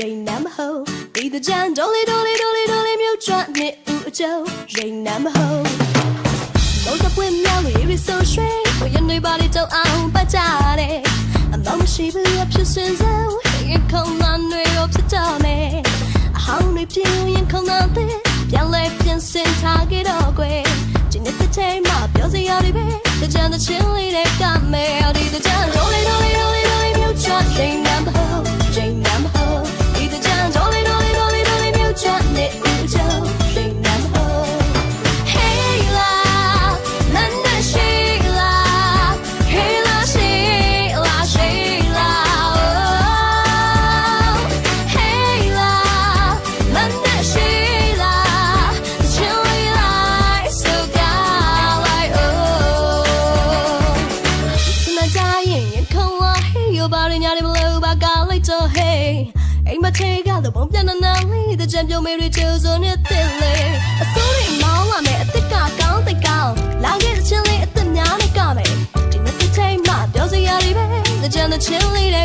ရိန်နမ်းမဟုတ်ဒီတကြံဒိုလီဒိုလီဒိုလီဒိုလီမြုပ်ချွတ်နှစ်ဦးအကျုံရိန်နမ်းမဟုတ်လုံးစပွင့်မြောင်းလေးရီဆိုရွှေဘယ်နေပါလိတော့အောင်ပတ်ကြတယ်အမေမရှိဘူးအဖြစ်စင်စုံရင်ခုံမနှွေရောဖြစ်တော့မယ်အဟောင်းတွေပြင်းရင်ခုံတော့တဲ့ပြန်လဲပြန်စင်ထားကြတော့ကွယ်ဒီနေ့တစ်ချိန်မှပြောစရာတွေပဲတကြံတဲ့ချင်းလေးတွေကမ ကြရင်ရင်ခုံလာ Hey ရောပါရညာတွေမလို့ပါကလိုက်တော့ Hey အိမ်မထေကတော့ဘုံပြန်နာလေးတဲ့ကြံပြုံးမေရီချူဆိုနေတဲ့လေအစိုးရမောင်းလာမယ်အစ်စ်ကကောင်းတဲ့ကောင်းလာခဲ့တဲ့ချင်းလေးအစ်စ်များနဲ့ကမယ်ဒီနေ့တစ်ချိန်မှပြောစရာတွေပဲတဲ့ကြံတဲ့ချင်းလေးတွေ